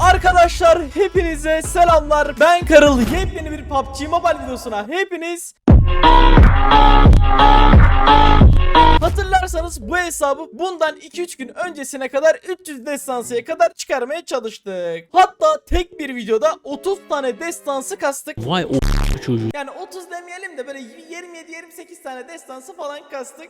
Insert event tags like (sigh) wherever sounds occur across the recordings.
Arkadaşlar hepinize selamlar. Ben Karıl. Yepyeni bir PUBG Mobile videosuna hepiniz Hatırlarsanız bu hesabı bundan 2-3 gün öncesine kadar 300 destansıya kadar çıkarmaya çalıştık. Hatta tek bir videoda 30 tane destansı kastık. Vay o çocuğu. Yani 30 demeyelim de böyle 27-28 tane destansı falan kastık.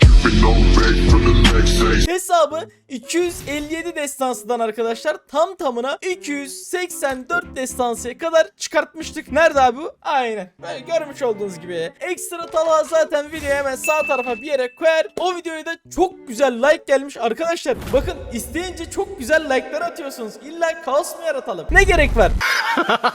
Hesabı 257 destansıdan arkadaşlar tam tamına 284 destansıya kadar çıkartmıştık. Nerede abi bu? Aynen. Böyle görmüş olduğunuz gibi. Ekstra talağı zaten videoya hemen sağ tarafa bir yere koyar. O videoya da çok güzel like gelmiş arkadaşlar. Bakın isteyince çok güzel like'lar atıyorsunuz. İlla kaos mu yaratalım? Ne gerek var? (laughs)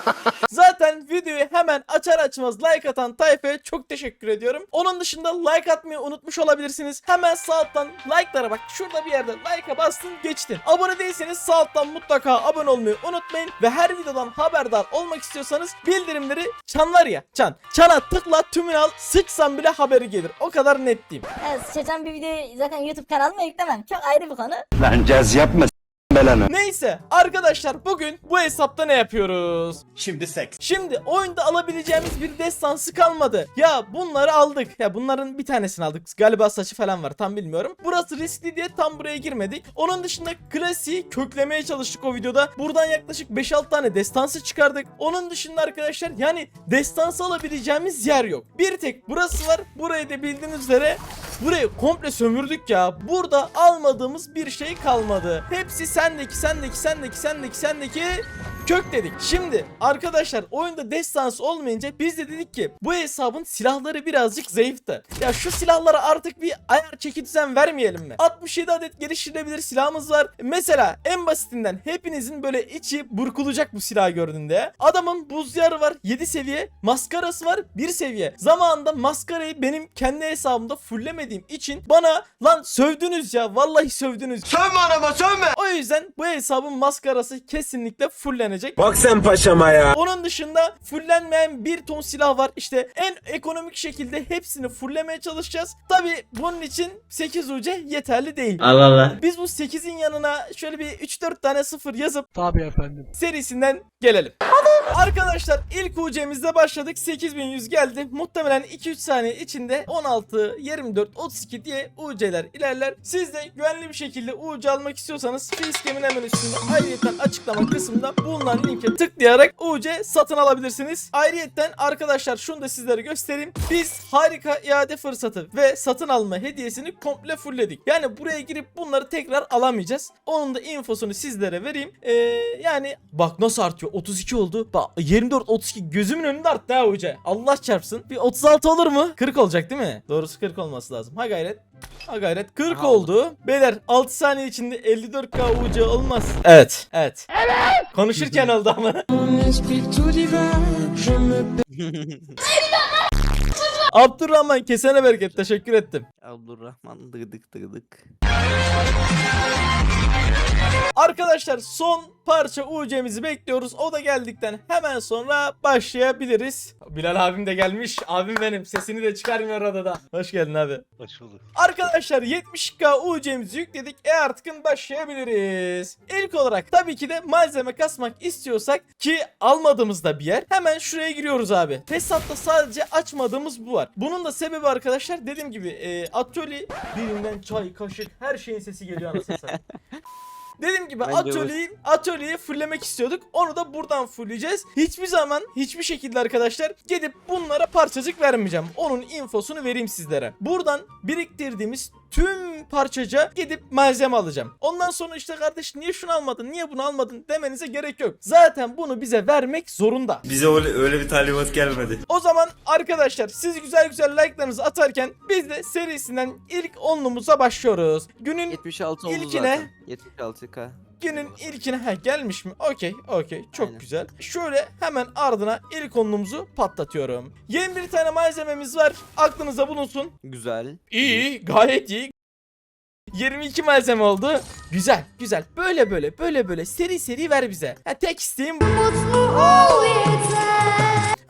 Zaten videoyu hemen açar açmaz like atan tayfaya çok teşekkür ediyorum. Onun dışında like atmayı unutmuş olabilirsiniz. Hemen sağ alttan like'lara bak. Şurada bir yerde like'a bastın geçtin. Abone değilseniz sağ alttan mutlaka abone olmayı unutmayın. Ve her videodan haberdar olmak istiyorsanız bildirimleri çanlar ya çan. Çana tıkla tümünü al sıçsan bile haberi gelir. O kadar net diyeyim. Evet, sıçacağım bir videoyu zaten YouTube kanalıma yüklemem. Çok ayrı bir konu. Lan caz yapma belanı. Neyse arkadaşlar bugün bu hesapta ne yapıyoruz? Şimdi seks. Şimdi oyunda alabileceğimiz bir destansı kalmadı. Ya bunları aldık. Ya bunların bir tanesini aldık. Galiba saçı falan var tam bilmiyorum. Burası riskli diye tam buraya girmedik. Onun dışında klasiği köklemeye çalıştık o videoda. Buradan yaklaşık 5-6 tane destansı çıkardık. Onun dışında arkadaşlar yani destansı alabileceğimiz yer yok. Bir tek burası var. Burayı da bildiğiniz üzere Burayı komple sömürdük ya. Burada almadığımız bir şey kalmadı. Hepsi sendeki, sendeki, sendeki, sendeki, sendeki kök dedik. Şimdi arkadaşlar oyunda destans olmayınca biz de dedik ki bu hesabın silahları birazcık zayıftı. Ya şu silahlara artık bir ayar çeki düzen vermeyelim mi? 67 adet geliştirilebilir silahımız var. Mesela en basitinden hepinizin böyle içi burkulacak bu silahı gördüğünde. Adamın buz yarı var 7 seviye, maskarası var 1 seviye. Zamanında maskarayı benim kendi hesabımda fullemediğim için bana lan sövdünüz ya vallahi sövdünüz. Sövme anama sövme. O yüzden bu hesabın maskarası kesinlikle fullenecek. Bak sen paşama ya. Onun dışında fullenmeyen bir ton silah var. İşte en ekonomik şekilde hepsini fullemeye çalışacağız. Tabi bunun için 8 UC yeterli değil. Allah Allah. Biz bu 8'in yanına şöyle bir 3-4 tane sıfır yazıp Tabii efendim. serisinden gelelim. Arkadaşlar ilk UC'mizde başladık. 8100 geldi. Muhtemelen 2-3 saniye içinde 16, 24, 32 diye UC'ler ilerler. Siz de güvenli bir şekilde UC almak istiyorsanız Facecam'in hemen üstünde ayrıyeten açıklama kısmında bulunan linke tıklayarak UC satın alabilirsiniz. Ayrıyeten arkadaşlar şunu da sizlere göstereyim. Biz harika iade fırsatı ve satın alma hediyesini komple fullledik. Yani buraya girip bunları tekrar alamayacağız. Onun da infosunu sizlere vereyim. Ee, yani bak nasıl artıyor. 32 oldu. Bak 24 32 gözümün önünde arttı ha hoca. Allah çarpsın. Bir 36 olur mu? 40 olacak değil mi? Doğrusu 40 olması lazım. Ha gayret. Ha gayret 40 oldu. Beyler 6 saniye içinde 54k UC olmaz. Evet. Evet. Evet. Konuşurken oldu ama. (laughs) Abdurrahman kesene bereket teşekkür ettim. Abdurrahman dıgıdık dıgıdık. Arkadaşlar son parça UC'mizi bekliyoruz. O da geldikten hemen sonra başlayabiliriz. Bilal abim de gelmiş. Abim benim. Sesini de çıkarmıyor odada. Hoş geldin abi. Hoş bulduk. Arkadaşlar 70k UC'mizi yükledik. E artık başlayabiliriz. İlk olarak tabii ki de malzeme kasmak istiyorsak ki almadığımızda bir yer. Hemen şuraya giriyoruz abi. Hesapta sadece açmadığımız bu var. Bunun da sebebi arkadaşlar dediğim gibi e, atölye birinden çay, kaşık her şeyin sesi geliyor anasını satayım. (laughs) Dediğim gibi Bence atölyeyi atölyeyi fulllemek istiyorduk. Onu da buradan fullleyeceğiz. Hiçbir zaman hiçbir şekilde arkadaşlar gidip bunlara parçacık vermeyeceğim. Onun infosunu vereyim sizlere. Buradan biriktirdiğimiz tüm parçaca gidip malzeme alacağım. Ondan sonra işte kardeş niye şunu almadın, niye bunu almadın demenize gerek yok. Zaten bunu bize vermek zorunda. Bize öyle, öyle bir talimat gelmedi. O zaman arkadaşlar siz güzel güzel like'larınızı atarken biz de serisinden ilk onlumuza başlıyoruz. Günün 76 oldu İlkine- zaten. 76k. Günün ilkine ha gelmiş mi? Okey okey çok Aynen. güzel. Şöyle hemen ardına ilk onluğumuzu patlatıyorum. Yeni bir tane malzememiz var. Aklınıza bulunsun. Güzel. İyi gayet iyi. 22 malzeme oldu. Güzel güzel. Böyle böyle böyle böyle seri seri ver bize. Ha, tek isteğim bu. Ha,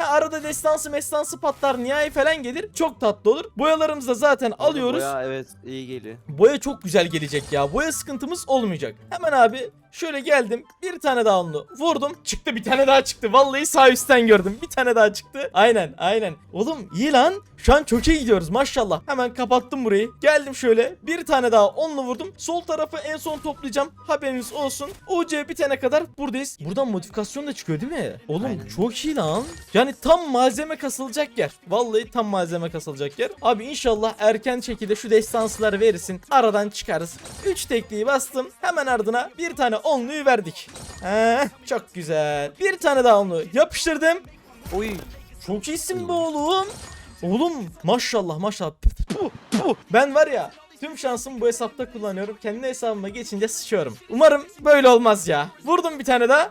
arada destansı mestansı patlar nihai falan gelir. Çok tatlı olur. Boyalarımızı da zaten alıyoruz. Boya evet iyi geliyor. Boya çok güzel gelecek ya. Boya sıkıntımız olmayacak. Hemen abi şöyle geldim. Bir tane daha onu vurdum. Çıktı bir tane daha çıktı. Vallahi sağ üstten gördüm. Bir tane daha çıktı. Aynen aynen. Oğlum iyi lan. Şu an çok iyi gidiyoruz maşallah. Hemen kapattım burayı. Geldim şöyle. Bir tane daha onunla vurdum. Sol tarafı en son toplayacağım. Haberiniz olsun. UC bitene kadar buradayız. Buradan modifikasyon da çıkıyor değil mi? Oğlum Aynen. çok iyi lan. Yani tam malzeme kasılacak yer. Vallahi tam malzeme kasılacak yer. Abi inşallah erken şekilde şu destansıları verirsin. Aradan çıkarız. 3 tekliği bastım. Hemen ardına bir tane onluyu verdik. He, çok güzel. Bir tane daha onlu yapıştırdım. Oy. Çok iyisin be oğlum. Oğlum maşallah maşallah. Ben var ya tüm şansımı bu hesapta kullanıyorum. Kendi hesabıma geçince sıçıyorum. Umarım böyle olmaz ya. Vurdum bir tane daha.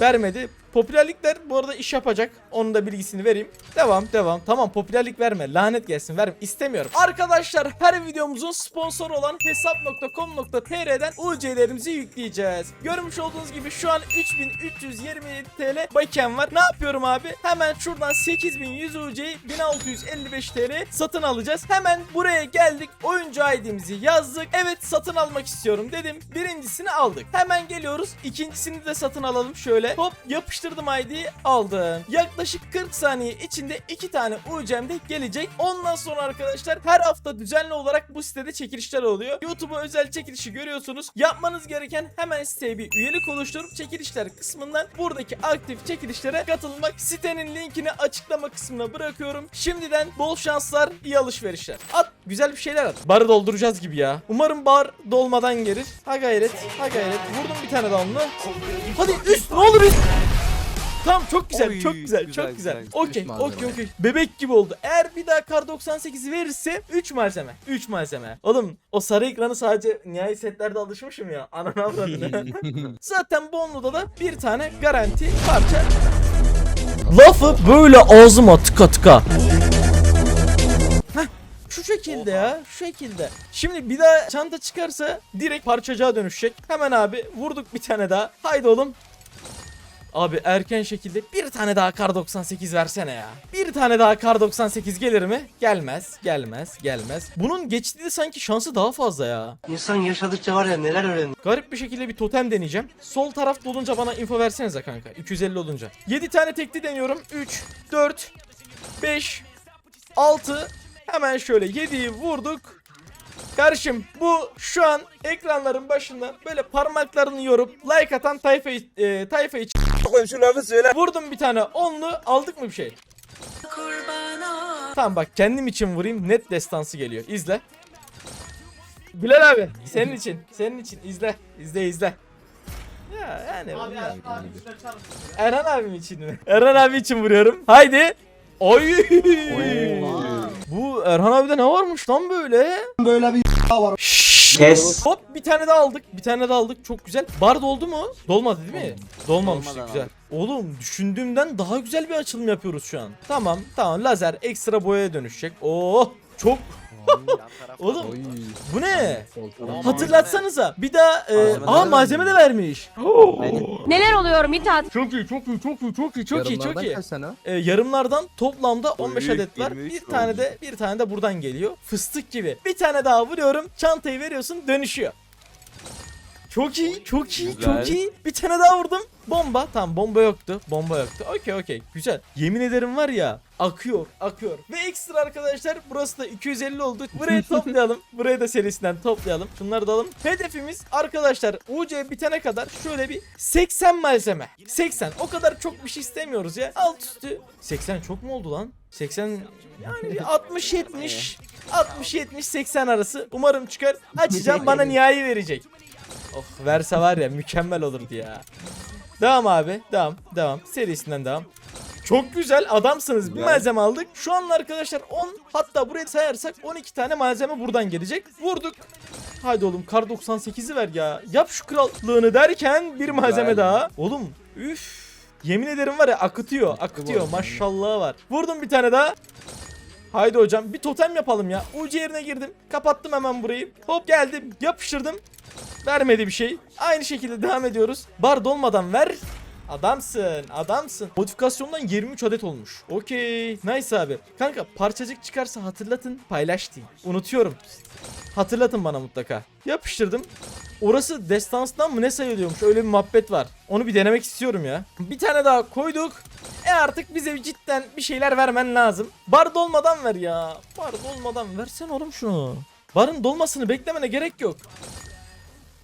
Vermedi. Popülerlikler bu arada iş yapacak. Onun da bilgisini vereyim. Devam devam. Tamam popülerlik verme. Lanet gelsin verme. İstemiyorum. Arkadaşlar her videomuzun sponsoru olan hesap.com.tr'den UC'lerimizi yükleyeceğiz. Görmüş olduğunuz gibi şu an 3327 TL baken var. Ne yapıyorum abi? Hemen şuradan 8100 UC'yi 1655 TL satın alacağız. Hemen buraya geldik. Oyuncu ID'mizi yazdık. Evet satın almak istiyorum dedim. Birincisini aldık. Hemen geliyoruz. İkincisini de satın alalım şöyle. Hop yapıştırdım ID'yi aldım. Yaklaşık 40 saniye içinde iki tane UC'm gelecek. Ondan sonra arkadaşlar her hafta düzenli olarak bu sitede çekilişler oluyor. YouTube'a özel çekilişi görüyorsunuz. Yapmanız gereken hemen siteye bir üyelik oluşturup çekilişler kısmından buradaki aktif çekilişlere katılmak. Sitenin linkini açıklama kısmına bırakıyorum. Şimdiden bol şanslar, iyi alışverişler. At güzel bir şeyler at. Barı dolduracağız gibi ya. Umarım bar dolmadan gelir. Ha gayret, ha gayret. Vurdum bir tane onu. Hadi üst ne olur üst. Tamam çok güzel, Oy, çok güzel, güzel, çok güzel. güzel. Okey, okey, okey. Bebek gibi oldu. Eğer bir daha kar 98'i verirse 3 malzeme. 3 malzeme. Oğlum o sarı ekranı sadece nihai setlerde alışmışım ya. Ananı avradını. (laughs) Zaten Bonlu'da da bir tane garanti parça. Lafı böyle ağzıma tıka tıka. Şu şekilde ya, şu şekilde. Şimdi bir daha çanta çıkarsa direkt parçacığa dönüşecek. Hemen abi vurduk bir tane daha. Haydi oğlum. Abi erken şekilde bir tane daha kar 98 versene ya. Bir tane daha kar 98 gelir mi? Gelmez, gelmez, gelmez. Bunun geçtiği de sanki şansı daha fazla ya. İnsan yaşadıkça var ya neler öğrenir. Garip bir şekilde bir totem deneyeceğim. Sol tarafta olunca bana info versenize kanka. 250 olunca. 7 tane tekli deniyorum. 3, 4, 5, 6. Hemen şöyle 7'yi vurduk. Kardeşim bu şu an ekranların başında böyle parmaklarını yorup like atan tayfayı e, tayfayı Koyayım şu lafı söyle. Vurdum bir tane onlu aldık mı bir şey? Tamam bak kendim için vurayım net destansı geliyor. İzle. Bilal abi senin için senin için izle izle izle. Ya yani bilmiyorum. Erhan abim için mi? Erhan abi için vuruyorum. Haydi. Oy. Bu Erhan abide ne varmış lan böyle? Böyle bir (laughs) Şşş. Kes. Hop bir tane daha aldık. Bir tane daha aldık. Çok güzel. Bar doldu mu? Dolmadı değil mi? Dolmamıştı Dolmadan güzel. Oğlum düşündüğümden daha güzel bir açılım yapıyoruz şu an. Tamam tamam lazer ekstra boyaya dönüşecek. Oh çok (laughs) oğlum bu ne? Hatırlatsanıza bir daha e, Malzeme aa de malzeme de vermiş. (gasps) Neler oluyor Mithat? Çok iyi çok iyi çok iyi çok iyi çok iyi çok iyi. E, yarımlardan toplamda 15 Oy, adet var. 23 Bir tane de bir tane de buradan geliyor. Fıstık gibi. Bir tane daha vuruyorum. Çantayı veriyorsun dönüşüyor. Çok iyi, çok iyi, Güzel. çok iyi. Bir tane daha vurdum. Bomba. Tamam bomba yoktu. Bomba yoktu. Okey okey. Güzel. Yemin ederim var ya akıyor, akıyor. Ve ekstra arkadaşlar burası da 250 oldu. Burayı (laughs) toplayalım. Burayı da serisinden toplayalım. Şunları da alalım. Hedefimiz arkadaşlar UC bitene kadar şöyle bir 80 malzeme. 80. O kadar çok bir şey istemiyoruz ya. Alt üstü. 80 çok mu oldu lan? 80 yani bir 60 70 60 70 80 arası umarım çıkar. Açacağım bana (laughs) nihai verecek. Oh verse var ya mükemmel olurdu ya. Devam abi. Devam. Devam. Serisinden devam. Çok güzel adamsınız. Bir malzeme aldık. Şu an arkadaşlar 10 hatta buraya sayarsak 12 tane malzeme buradan gelecek. Vurduk. Haydi oğlum kar 98'i ver ya. Yap şu krallığını derken bir malzeme Güzel. daha. Oğlum üf. Yemin ederim var ya akıtıyor. Akıtıyor. arada. Maşallah var. Vurdum bir tane daha. Haydi hocam bir totem yapalım ya. Ucu yerine girdim. Kapattım hemen burayı. Hop geldim. Yapıştırdım. Vermedi bir şey. Aynı şekilde devam ediyoruz. Bar dolmadan ver. Adamsın, adamsın. Modifikasyondan 23 adet olmuş. Okey. Nice abi. Kanka parçacık çıkarsa hatırlatın, paylaş diyeyim. Unutuyorum. Hatırlatın bana mutlaka. Yapıştırdım. Orası destanstan mı ne sayılıyormuş? Öyle bir muhabbet var. Onu bir denemek istiyorum ya. Bir tane daha koyduk. E artık bize cidden bir şeyler vermen lazım. Bar dolmadan ver ya. Bar dolmadan versen oğlum şunu. Barın dolmasını beklemene gerek yok.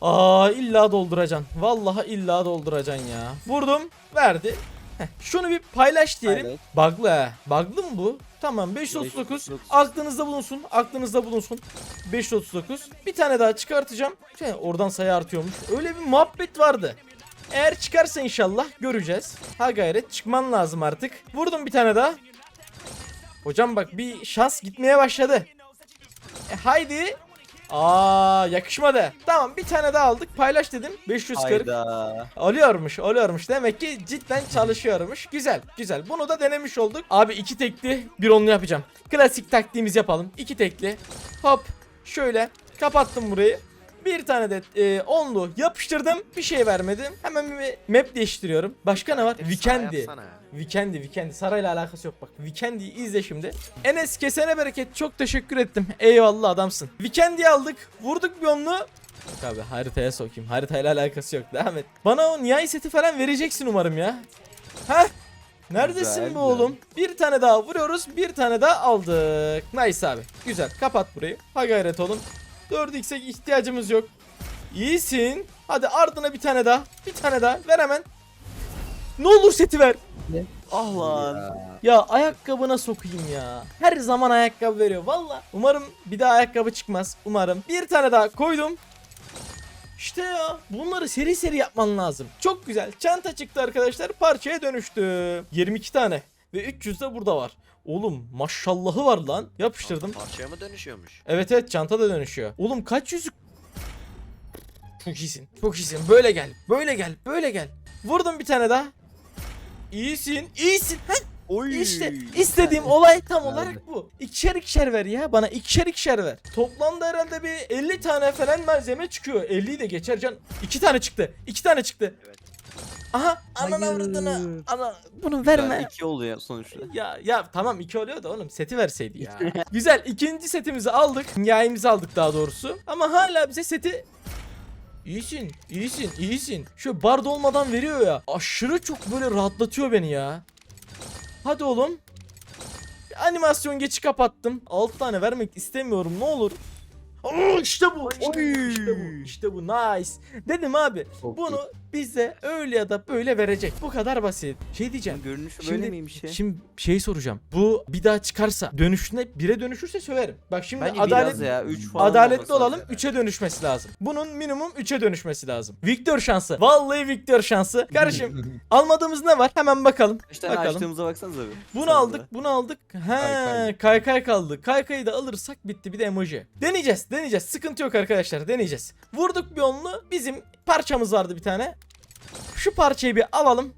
Aa illa dolduracaksın. Vallahi illa dolduracaksın ya. Vurdum. Verdi. Heh, şunu bir paylaş diyelim. Paylaş. Bug'lı he. Bug'lı mı bu? Tamam 539. 539. Aklınızda bulunsun. Aklınızda bulunsun. 539. Bir tane daha çıkartacağım. Şey, oradan sayı artıyormuş. Öyle bir muhabbet vardı. Eğer çıkarsa inşallah göreceğiz. Ha gayret çıkman lazım artık. Vurdum bir tane daha. Hocam bak bir şans gitmeye başladı. E haydi. Aa yakışmadı. Tamam bir tane daha aldık. Paylaş dedim. 540. Hayda. Oluyormuş, oluyormuş. Demek ki cidden çalışıyormuş. Güzel, güzel. Bunu da denemiş olduk. Abi iki tekli, bir onlu yapacağım. Klasik taktiğimiz yapalım. İki tekli. Hop, şöyle kapattım burayı. Bir tane de e, onlu yapıştırdım. Bir şey vermedim. Hemen bir map değiştiriyorum. Başka ne var? Weekend'i. Weekend'i, Weekend'i. Sarayla alakası yok bak. Weekend'i izle şimdi. Enes kesene bereket. Çok teşekkür ettim. Eyvallah adamsın. Weekend'i aldık. Vurduk bir onlu. Yok abi haritaya sokayım. Haritayla alakası yok. Devam et. Bana o nihai seti falan vereceksin umarım ya. Heh. Neredesin Güzel, be oğlum? Bir tane daha vuruyoruz. Bir tane daha aldık. Nice abi. Güzel. Kapat burayı. Ha gayret oğlum. 4x'e ihtiyacımız yok. İyisin. Hadi ardına bir tane daha. Bir tane daha. Ver hemen. Ne olur seti ver. Ah lan. Ya ayakkabına sokayım ya. Her zaman ayakkabı veriyor. Valla. Umarım bir daha ayakkabı çıkmaz. Umarım. Bir tane daha koydum. İşte ya. Bunları seri seri yapman lazım. Çok güzel. Çanta çıktı arkadaşlar. Parçaya dönüştü. 22 tane. Ve 300 de burada var. Oğlum maşallahı var lan. Yapıştırdım. Parçaya mı dönüşüyormuş? Evet evet çanta da dönüşüyor. Oğlum kaç yüzük? Çok iyisin. Çok iyisin. Böyle gel. Böyle gel. Böyle gel. Vurdum bir tane daha. İyisin. İyisin. Heh. Oy. İşte istediğim olay tam olarak bu. İkişer ikişer ver ya bana ikişer ikişer ver. Toplamda herhalde bir 50 tane falan malzeme çıkıyor. 50'yi de geçer can. 2 tane çıktı. 2 tane çıktı. Evet. Aha anan avradını. Ana bunu verme. Ya, iki oluyor sonuçta. Ya ya tamam iki oluyor da oğlum seti verseydi ya. (laughs) Güzel ikinci setimizi aldık. Hikayemizi aldık daha doğrusu. Ama hala bize seti İyisin, iyisin, iyisin. Şu bard olmadan veriyor ya. Aşırı çok böyle rahatlatıyor beni ya. Hadi oğlum. Bir animasyon geçi kapattım. 6 tane vermek istemiyorum ne olur. Oo, işte bu. İşte bu. İşte bu. İşte bu. Nice. Dedim abi. bunu bize öyle ya da böyle verecek. Bu kadar basit. Şey diyeceğim. Görünüşü Şimdi- böyle miymiş ya? Şimdi şey soracağım. Bu bir daha çıkarsa dönüşüne 1'e dönüşürse söverim. Bak şimdi Bence adalet ya 3 falan Adaletli olalım lazım. 3'e dönüşmesi lazım. Bunun minimum 3'e dönüşmesi lazım. Victor şansı. Vallahi Victor şansı. Kardeşim (laughs) almadığımız ne var? Hemen bakalım. Kaç tane Bakalım. açtığımıza baksanıza bir. Bunu Sonra. aldık, bunu aldık. He, kaykay kaldı. Kaykayı da alırsak bitti bir de emoji. Deneyeceğiz, deneyeceğiz. Sıkıntı yok arkadaşlar, deneyeceğiz. Vurduk bir onlu. Bizim parçamız vardı bir tane. Şu parçayı bir alalım.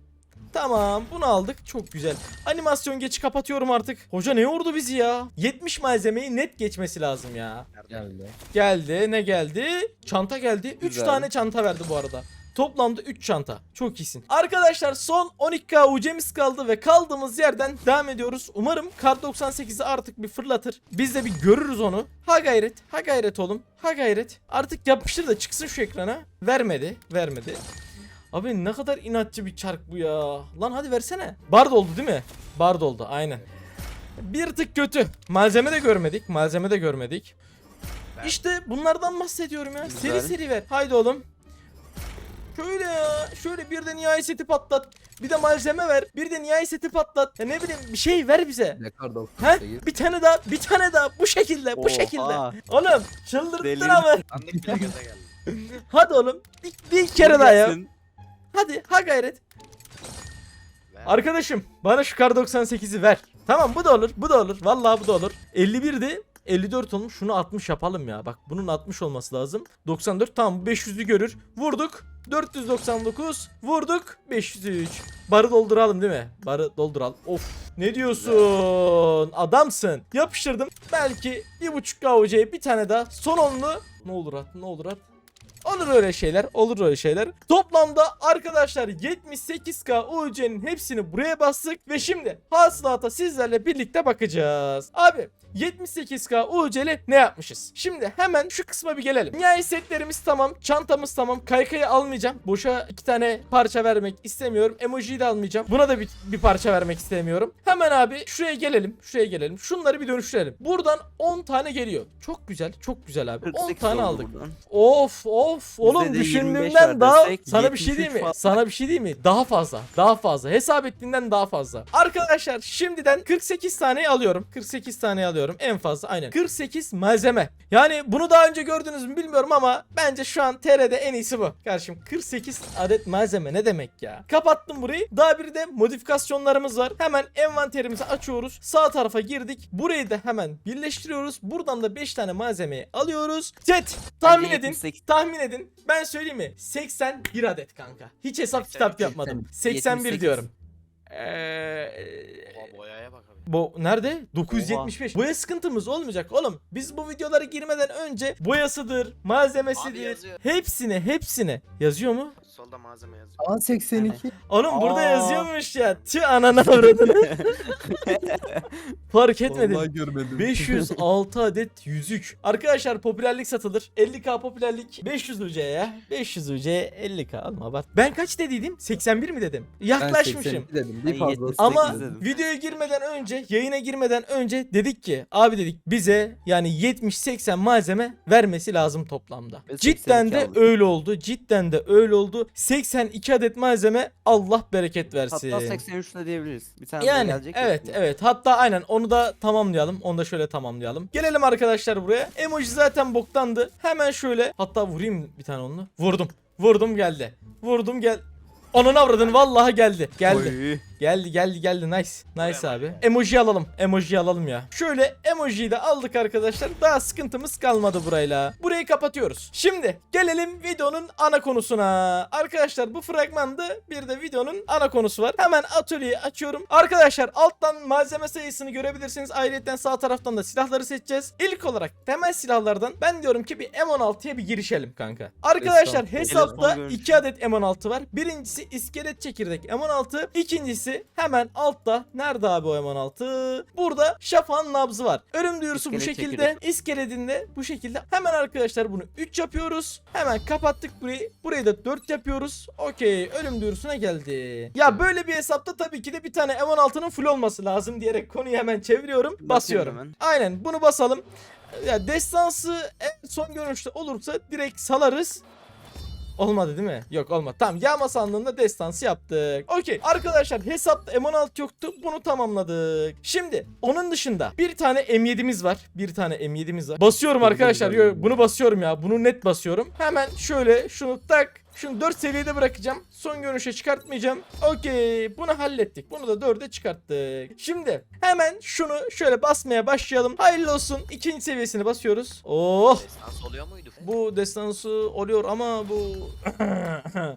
Tamam bunu aldık çok güzel. Animasyon geçi kapatıyorum artık. Hoca ne yordu bizi ya? 70 malzemeyi net geçmesi lazım ya. Geldi. Geldi ne geldi? Çanta geldi. 3 Güzel. tane çanta verdi bu arada. Toplamda 3 çanta. Çok iyisin. Arkadaşlar son 12k UC'miz kaldı ve kaldığımız yerden devam ediyoruz. Umarım Kar 98'i artık bir fırlatır. Biz de bir görürüz onu. Ha gayret. Ha gayret oğlum. Ha gayret. Artık yapıştır da çıksın şu ekrana. Vermedi. Vermedi. Abi ne kadar inatçı bir çark bu ya. Lan hadi versene. Bard oldu değil mi? Bard oldu aynen. Bir tık kötü. Malzeme de görmedik. Malzeme de görmedik. İşte bunlardan bahsediyorum ya. Seri Güzel. seri ver. Haydi oğlum. Şöyle ya. Şöyle bir de nihai seti patlat. Bir de malzeme ver. Bir de nihai seti patlat. Ya ne bileyim bir şey ver bize. He? Bir tane daha. Bir tane daha. Bu şekilde. Bu Oha. şekilde. Oğlum çıldırttın Deli. ama. (laughs) Hadi oğlum. Bir, bir kere daha ya. Hadi ha gayret. Arkadaşım bana şu kar 98'i ver. Tamam bu da olur bu da olur. Vallahi bu da olur. 51'di 54 olmuş şunu 60 yapalım ya. Bak bunun 60 olması lazım. 94 tamam bu 500'ü görür. Vurduk. 499 vurduk 503 barı dolduralım değil mi barı dolduralım of ne diyorsun adamsın yapıştırdım belki bir buçuk KOC'ye bir tane daha son onlu ne olur at ne olur at Olur öyle şeyler. Olur öyle şeyler. Toplamda arkadaşlar 78k UC'nin hepsini buraya bastık ve şimdi hasılata sizlerle birlikte bakacağız. Abi 78k UC'li ne yapmışız? Şimdi hemen şu kısma bir gelelim. Nihai setlerimiz tamam, çantamız tamam. Kaykayı almayacağım. Boşa iki tane parça vermek istemiyorum. Emojiyi de almayacağım. Buna da bir, bir parça vermek istemiyorum. Hemen abi şuraya gelelim. Şuraya gelelim. Şunları bir dönüştürelim. Buradan 10 tane geliyor. Çok güzel. Çok güzel abi. 10 48 tane aldık. buradan. Of of. Oğlum Bizde de 25 düşündüğümden daha sana bir şey 73 diyeyim mi? falan. Sana bir şey diyeyim mi? Daha fazla. Daha fazla. Hesap ettiğinden daha fazla. Arkadaşlar şimdiden 48 tane alıyorum. 48 tane alıyorum. En fazla aynen. 48 malzeme. Yani bunu daha önce gördünüz mü bilmiyorum ama bence şu an TR'de en iyisi bu. Kardeşim 48 adet malzeme ne demek ya? Kapattım burayı. Daha bir de modifikasyonlarımız var. Hemen envanterimizi açıyoruz. Sağ tarafa girdik. Burayı da hemen birleştiriyoruz. Buradan da 5 tane malzemeyi alıyoruz. Chat tahmin edin. 78. Tahmin edin. Ben söyleyeyim mi? 81 adet kanka. Hiç hesap 83. kitap yapmadım. 81 78. diyorum. Ee, Oha boyaya bak abi. bu nerede? 975. Boya sıkıntımız olmayacak oğlum. Biz bu videolara girmeden önce boyasıdır, Abi malzemesidir. yazıyor. Hepsine, hepsine. Yazıyor mu? Solda malzeme yazıyor. Aa 82. Oğlum burada Aa. yazıyormuş ya. Tüh ananı avradını. (laughs) Fark etmedim. Vallahi görmedim. 506 adet yüzük. Arkadaşlar popülerlik satılır. 50k popülerlik 500 UC ya. 500 UC 50k alma bak. Ben kaç dediydim? 81 mi dedim? Ben Yaklaşmışım. 82 dedim. Bir fazla. 78 Ama dedim. videoya girmeden önce, yayına girmeden önce dedik ki abi dedik bize yani 70-80 malzeme vermesi lazım toplamda. Ve Cidden 82 de aldık. öyle oldu. Cidden de öyle oldu. 82 adet malzeme Allah bereket versin. Hatta 83 de diyebiliriz. Bir tane daha Yani gelecek. evet ya. evet hatta aynen onu da tamamlayalım onu da şöyle tamamlayalım. Gelelim arkadaşlar buraya emoji zaten boktandı hemen şöyle hatta vurayım bir tane onu vurdum vurdum geldi vurdum gel Ananı avradın vallahi geldi geldi Oy. Geldi geldi geldi. Nice. Nice Buraya abi. emoji alalım. Emoji alalım ya. Şöyle emojiyi de aldık arkadaşlar. Daha sıkıntımız kalmadı burayla. Burayı kapatıyoruz. Şimdi gelelim videonun ana konusuna. Arkadaşlar bu fragmanda bir de videonun ana konusu var. Hemen atölyeyi açıyorum. Arkadaşlar alttan malzeme sayısını görebilirsiniz. Ayrıca sağ taraftan da silahları seçeceğiz. İlk olarak temel silahlardan ben diyorum ki bir M16'ya bir girişelim kanka. Arkadaşlar hesapta Telefon 2 adet M16 var. Birincisi iskelet çekirdek M16 ikincisi hemen altta. Nerede abi o M16 burada şafağın nabzı var. Ölüm duyurusu bu İskelet şekilde. çekirdek. iskeletinde bu şekilde. Hemen arkadaşlar bunu 3 yapıyoruz. Hemen kapattık burayı. Burayı da 4 yapıyoruz. Okey ölüm duyurusuna geldi. Ya böyle bir hesapta tabii ki de bir tane M16'nın full olması lazım diyerek konuyu hemen çeviriyorum. Basıyorum. hemen. aynen bunu basalım. Ya destansı en son görünüşte olursa direkt salarız Olmadı değil mi? Yok olmadı. Tamam yağma sandığında destansı yaptık. Okey. Arkadaşlar hesapta M16 yoktu. Bunu tamamladık. Şimdi onun dışında bir tane M7'miz var. Bir tane M7'miz var. Basıyorum arkadaşlar. Yo, bunu basıyorum ya. Bunu net basıyorum. Hemen şöyle şunu tak. Şunu 4 seviyede bırakacağım. Son görünüşe çıkartmayacağım. Okey. Bunu hallettik. Bunu da 4'e çıkarttık. Şimdi hemen şunu şöyle basmaya başlayalım. Hayırlı olsun. İkinci seviyesini basıyoruz. Oh. Destans oluyor muydu? Bu destansı oluyor ama bu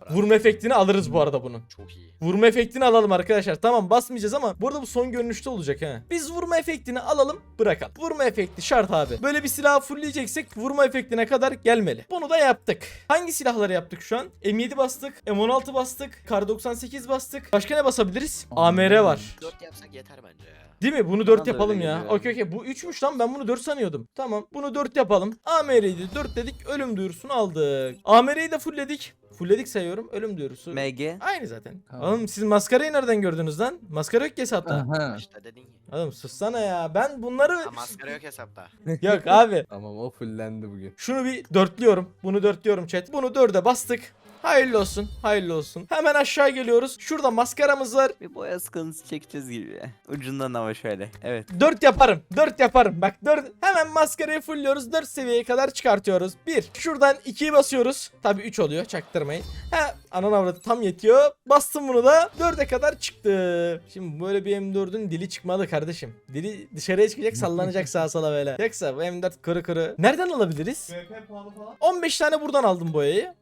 (laughs) vurma efektini alırız bu arada bunun. Çok iyi. Vurma efektini alalım arkadaşlar. Tamam basmayacağız ama burada bu son görünüşte olacak ha. Biz vurma efektini alalım bırakalım. Vurma efekti şart abi. Böyle bir silahı fullleyeceksek vurma efektine kadar gelmeli. Bunu da yaptık. Hangi silahları yaptık şu an? M7 bastık, M16 bastık, Kar 98 bastık. Başka ne basabiliriz? AMR var. 4 yapsak yeter bence ya. Değil mi? Bunu 4 Bana da yapalım öyle ya. geliyor. Okey okey. Bu 3'müş lan. Ben bunu 4 sanıyordum. Tamam. Bunu 4 yapalım. AMR'ydi. 4 dedik. Ölüm duyurusunu aldık. AMR'yi de fullledik. Fullledik sayıyorum. Ölüm duyurusu. MG. Aynı zaten. Tamam. Oğlum siz maskarayı nereden gördünüz lan? Maskara yok ki hesapta. Aha. İşte dedin ya. Oğlum sussana ya. Ben bunları... Ha, maskara yok hesapta. (laughs) yok abi. Tamam o fullendi bugün. Şunu bir dörtlüyorum. Bunu dörtlüyorum chat. Bunu dörde bastık. Hayırlı olsun. Hayırlı olsun. Hemen aşağı geliyoruz. Şurada maskaramız var. Bir boya sıkıntısı çekeceğiz gibi. Ucundan ama şöyle. Evet. 4 yaparım. 4 yaparım. Bak 4 hemen maskarayı fullliyoruz. 4 seviyeye kadar çıkartıyoruz. 1. Şuradan 2'yi basıyoruz. Tabi 3 oluyor. Çaktırmayın. Ha anan avradı tam yetiyor. Bastım bunu da 4'e kadar çıktı. Şimdi böyle bir M4'ün dili çıkmalı kardeşim. Dili dışarıya çıkacak sallanacak sağa sola böyle. Yoksa bu M4 kuru kuru. Nereden alabiliriz? 15 tane buradan aldım boyayı.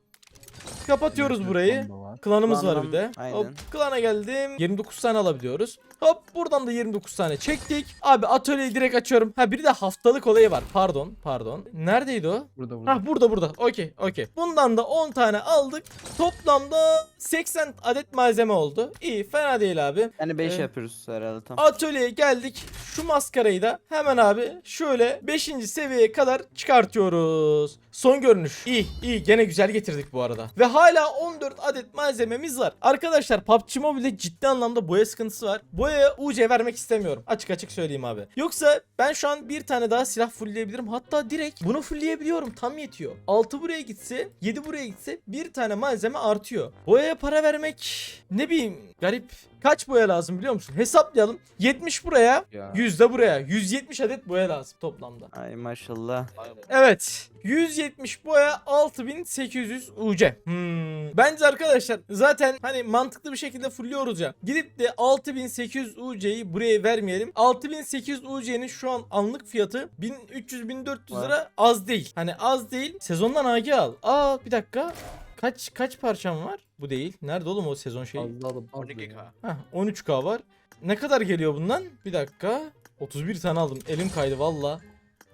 Kapatıyoruz burayı. Var. Klanımız var Klandan- bir de. aynen. Hop klana geldim. 29 tane alabiliyoruz. Hop buradan da 29 tane çektik. Abi atölyeyi direkt açıyorum. Ha bir de haftalık olayı var. Pardon pardon. Neredeydi o? Burada burada. Ha burada burada. Okey okey. Bundan da 10 tane aldık. Toplamda 80 adet malzeme oldu. İyi fena değil abi. Yani 5 Ee, yapıyoruz herhalde tam. Atölyeye geldik. Şu maskarayı da hemen abi şöyle 5. seviyeye kadar çıkartıyoruz. Son görünüş. İyi iyi gene güzel getirdik bu arada. Ve hala 14 adet malzememiz var. Arkadaşlar PUBG Mobile'de ciddi anlamda boya sıkıntısı var. Boyaya UC vermek istemiyorum. Açık açık söyleyeyim abi. Yoksa ben şu an bir tane daha silah fullleyebilirim. Hatta direkt bunu fullleyebiliyorum. Tam yetiyor. 6 buraya gitse 7 buraya gitse bir tane malzeme artıyor. Boyaya para vermek ne bileyim garip. Kaç boya lazım biliyor musun? Hesaplayalım. 70 buraya, Ya. 100 de buraya. 170 adet boya lazım toplamda. Ay maşallah. Evet. 170 boya 6800 UC. Hmm. Bence arkadaşlar zaten hani mantıklı bir şekilde fulluyoruz ya. Gidip de 6800 UC'yi buraya vermeyelim. 6800 UC'nin şu an anlık fiyatı 1300-1400 lira az değil. Hani az değil. Sezondan AG al. Aa bir dakika. Kaç kaç parçam var? Bu değil. Nerede oğlum o sezon şeyi? Az 12k. ya. Heh, 13k var. Ne kadar geliyor bundan? Bir dakika. 31 tane aldım. Elim kaydı valla.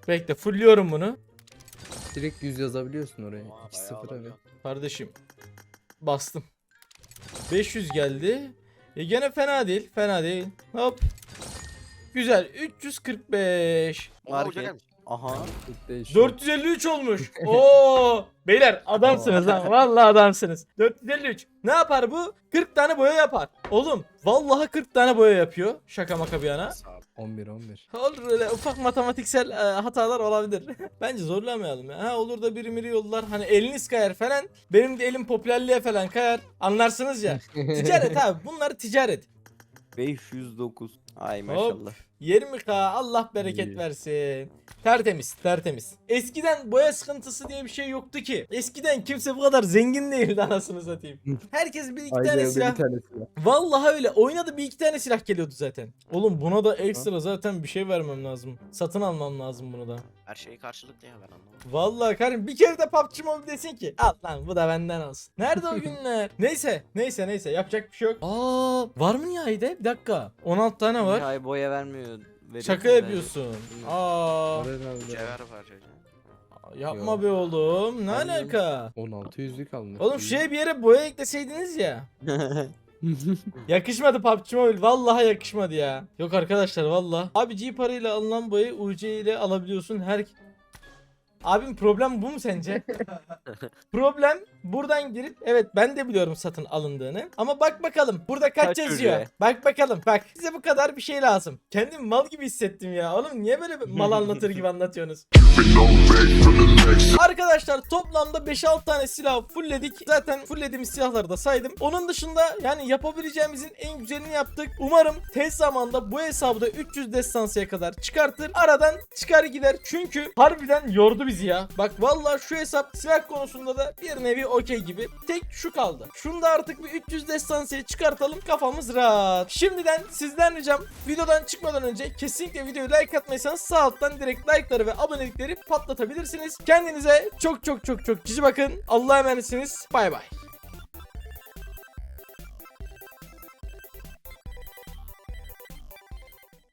Bekle fullliyorum bunu. Direkt 100 yazabiliyorsun oraya. Aa, 2 bayağı 0 evet. alabiliyor. Kardeşim. Bastım. 500 geldi. E gene fena değil. Fena değil. Hop. Güzel. 345. Oo, Market. Aha. Çok değişiyor. 453 olmuş. (laughs) Oo! Beyler adamsınız lan. Vallahi adamsınız. 453. Ne yapar bu? 40 tane boya yapar. Oğlum vallahi 40 tane boya yapıyor. Şaka maka bir yana. Sağ ol. 11 11. Olur öyle ufak matematiksel e, hatalar olabilir. (laughs) Bence zorlamayalım ya. Ha olur da biri miri yollar. Hani eliniz kayar falan. Benim de elim popülerliğe falan kayar. Anlarsınız ya. (laughs) ticaret abi. Bunlar ticaret. 509. Ay maşallah. 20k Allah bereket İyi. versin. Tertemiz, tertemiz. Eskiden boya sıkıntısı diye bir şey yoktu ki. Eskiden kimse bu kadar zengin değildi anasını satayım. Herkes bir iki tane silah bir. Vallahi öyle. Oynadı bir iki tane silah geliyordu zaten. Oğlum buna da ekstra zaten bir şey vermem lazım. Satın almam lazım bunu da. Her şeyi karşılıklı ya ben anlamadım. Vallahi Karim bir kere de PUBG Mobile desin ki al lan bu da benden olsun. Nerede o (laughs) günler? neyse neyse neyse yapacak bir şey yok. Aa var mı nihayede? Bir dakika. 16 tane var. Ay boya vermiyor. Veriyor Şaka yapıyorsun. Aa Var. Cevher parçacı. yapma Yok. be oğlum. Ne Harbiden. alaka? 16 yüzlük almış. Oğlum şey bir yere boya ekleseydiniz ya. (laughs) Yakışmadı PUBG Mobile. Vallahi yakışmadı ya. Yok arkadaşlar vallahi. Abi G parayla alınan boyayı UC ile alabiliyorsun. Her Abim problem bu mu sence? (laughs) problem buradan girip evet ben de biliyorum satın alındığını. Ama bak bakalım burada kaç, Kaç yazıyor. ürüne? Bak bakalım bak size bu kadar bir şey lazım. Kendimi mal gibi hissettim ya. Oğlum niye böyle mal anlatır gibi anlatıyorsunuz? Arkadaşlar toplamda 5-6 tane silah fullledik. Zaten fulllediğimiz silahları da saydım. Onun dışında yani yapabileceğimizin en güzelini yaptık. Umarım tez zamanda bu hesabı da 300 destansıya kadar çıkartır. Aradan çıkar gider. Çünkü harbiden yordu bizi ya. Bak vallahi şu hesap silah konusunda da bir nevi okey gibi. Tek şu kaldı. Şunu da artık bir 300 destansıya çıkartalım. Kafamız rahat. Şimdiden sizden ricam videodan çıkmadan önce kesinlikle videoyu like atmaysanız sağ alttan direkt like'ları ve abonelikleri patlatabilirsiniz. Kendinize çok çok çok çok cici bakın. Allah'a emanetsiniz. Bay bay.